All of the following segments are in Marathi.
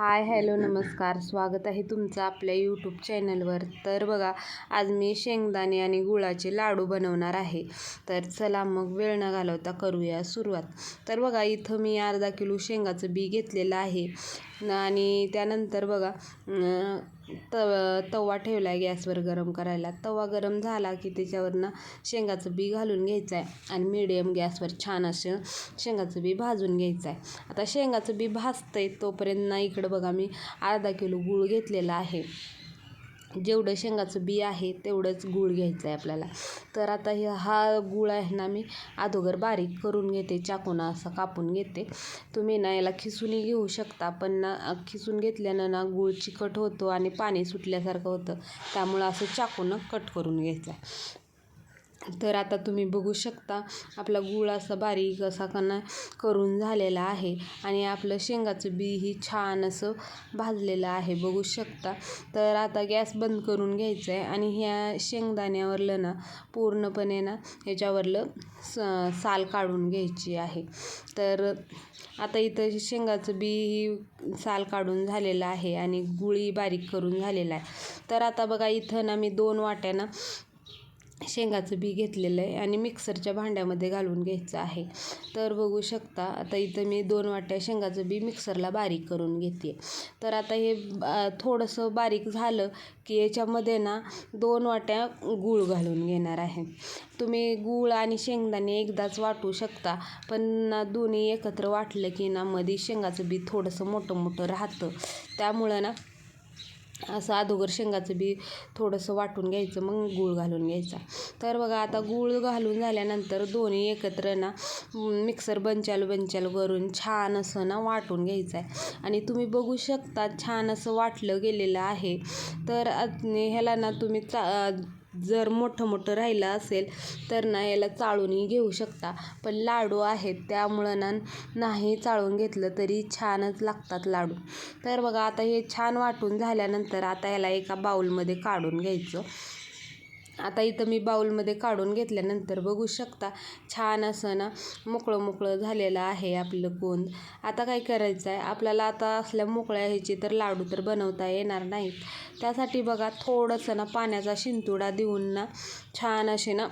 हाय हॅलो नमस्कार. स्वागत आहे तुमचं आपल्या यूट्यूब चॅनलवर. तर बघा आज मी शेंगदाणे आणि गुळाचे लाडू बनवणार आहे. तर चला मग वेळ न घालवता करूया सुरुवात. तर बघा इथं मी अर्धा किलो शेंगाचं बी घेतलेलं आहे. आणि त्यानंतर बघा त तव तवा ठेवला आहे गॅसवर गरम करायला. तवा गरम झाला की त्याच्यावरनं शेंगाचं बी घालून घ्यायचं आहे आणि मिडियम गॅसवर छान असं शेंगाचं बी भाजून घ्यायचं आहे आता शेंगाचं बी भाजतं आहे तोपर्यंत ना इकडं बघा मी अर्धा किलो गूळ घेतलेला आहे. जेवढं शेंगाचं बी आहे तेवढंच गूळ घ्यायचं आहे आपल्याला. तर आता हे हा गूळ आहे ना मी अगोदर बारीक करून घेते चाकून असं कापून घेते. तुम्ही ना याला खिसूनही घेऊ शकता पण ना खिसून घेतल्यानं ना गूळ चिकट होतो आणि पाणी सुटल्यासारखं होतं. त्यामुळं असं चाकूनं कट करून घ्यायचं आहे तर आता तुम्ही बघू शकता आपला गूळ असा बारीक असा कणा करून झालेला आहे आणि आपलं शेंगाचं बी ही छान असं भाजलेलं आहे बघू शकता. तर आता गॅस बंद करून घ्यायचं आहे आणि ह्या शेंगदाण्यावरलं ना पूर्णपणे ना ह्याच्यावरलं स साल काढून घ्यायची आहे. तर आता इथं शेंगाचं बी ही साल काढून झालेलं आहे आणि गुळी बारीक करून झालेला आहे. तर आता बघा इथं ना मी दोन वाट्यानं शेंगाचं बी घेतलेलं आहे आणि मिक्सरच्या भांड्यामध्ये घालून घ्यायचं आहे. तर बघू शकता आता इथं मी दोन वाट्या शेंगाचं बी मिक्सरला बारीक करून घेते. तर आता हे थोडंसं बारीक झालं की याच्यामध्ये ना दोन वाट्या गूळ घालून घेणार आहे. तुम्ही गूळ आणि शेंगदाणे एकदाच वाटू शकता पण ना दोन्ही एकत्र वाटलं की ना मध्ये शेंगाचं बी थोडंसं मोठं मोठं राहतं. त्यामुळं ना असं अगोदर शेंगाचं बी थोडंसं वाटून घ्यायचं मग गूळ घालून घ्यायचा. तर बघा आता गूळ घालून झाल्यानंतर दोन्ही एकत्र ना मिक्सर बंचाल बंचाल करून छान असं ना वाटून घ्यायचं आहे. आणि तुम्ही बघू शकता छान असं वाटलं गेलेलं आहे. तर ह्याला ना तुम्ही चा जर मोठं मोठं राहिलं असेल तर ना याला चाळूनही घेऊ शकता. पण लाडू आहेत त्यामुळं ना नाही चाळून घेतलं तरी छानच लागतात लाडू. तर बघा आता हे छान वाटून झाल्यानंतर आता याला एका बाऊलमध्ये काढून घ्यायचं. आता इथं मी बाऊलमध्ये काढून घेतल्यानंतर बघू शकता छान असं ना मोकळं मोकळं झालेलं आहे आपलं गोंद. आता काय करायचं आहे आपल्याला आता असल्या मोकळ्या ह्याची तर लाडू तर बनवता येणार नाहीत. त्यासाठी बघा थोडंसं ना पाण्याचा शिंतुडा देऊन ना छान असे ना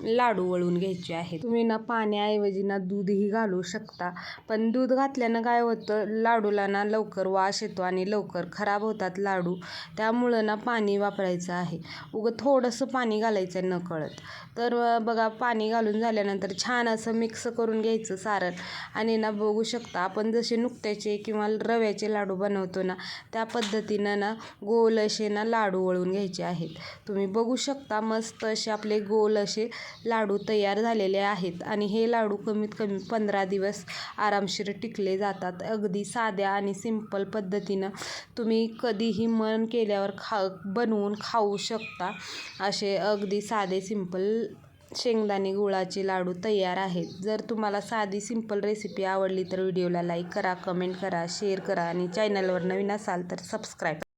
लाडू वळून घ्यायचे आहे तुम्ही ना पाण्याऐवजी ना दूधही घालू शकता. पण दूध घातल्यानं काय होतं लाडूला ना लवकर वास येतो आणि लवकर खराब होतात लाडू. त्यामुळं ना पाणी वापरायचं आहे. उगं थोडंसं पाणी घालायचं न कळत. तर बघा पाणी घालून झाल्यानंतर छान असं मिक्स करून घ्यायचं सारण. आणि ना बघू शकता आपण जसे नुकत्याचे किंवा रव्याचे लाडू बनवतो ना त्या पद्धतीनं ना गोल असे ना लाडू वळून घ्यायचे आहेत. तुम्ही बघू शकता मस्त असे आपले गोल असे लाडू तयार झालेले आहेत आणि हे लाडू कमीत कमी पंधरा दिवस आरामशीर टिकले जातात. अगदी साध्या आणि सिंपल पद्धतीनं तुम्ही कधीही मन केल्यावर खा बनवून खाऊ शकता. असे अगदी साधे सिंपल शेंगदाणे गुळाचे लाडू तयार आहेत. जर तुम्हाला साधी सिंपल रेसिपी आवडली तर व्हिडिओला लाईक करा कमेंट करा शेअर करा आणि चॅनलवर नवीन असाल तर सबस्क्राईब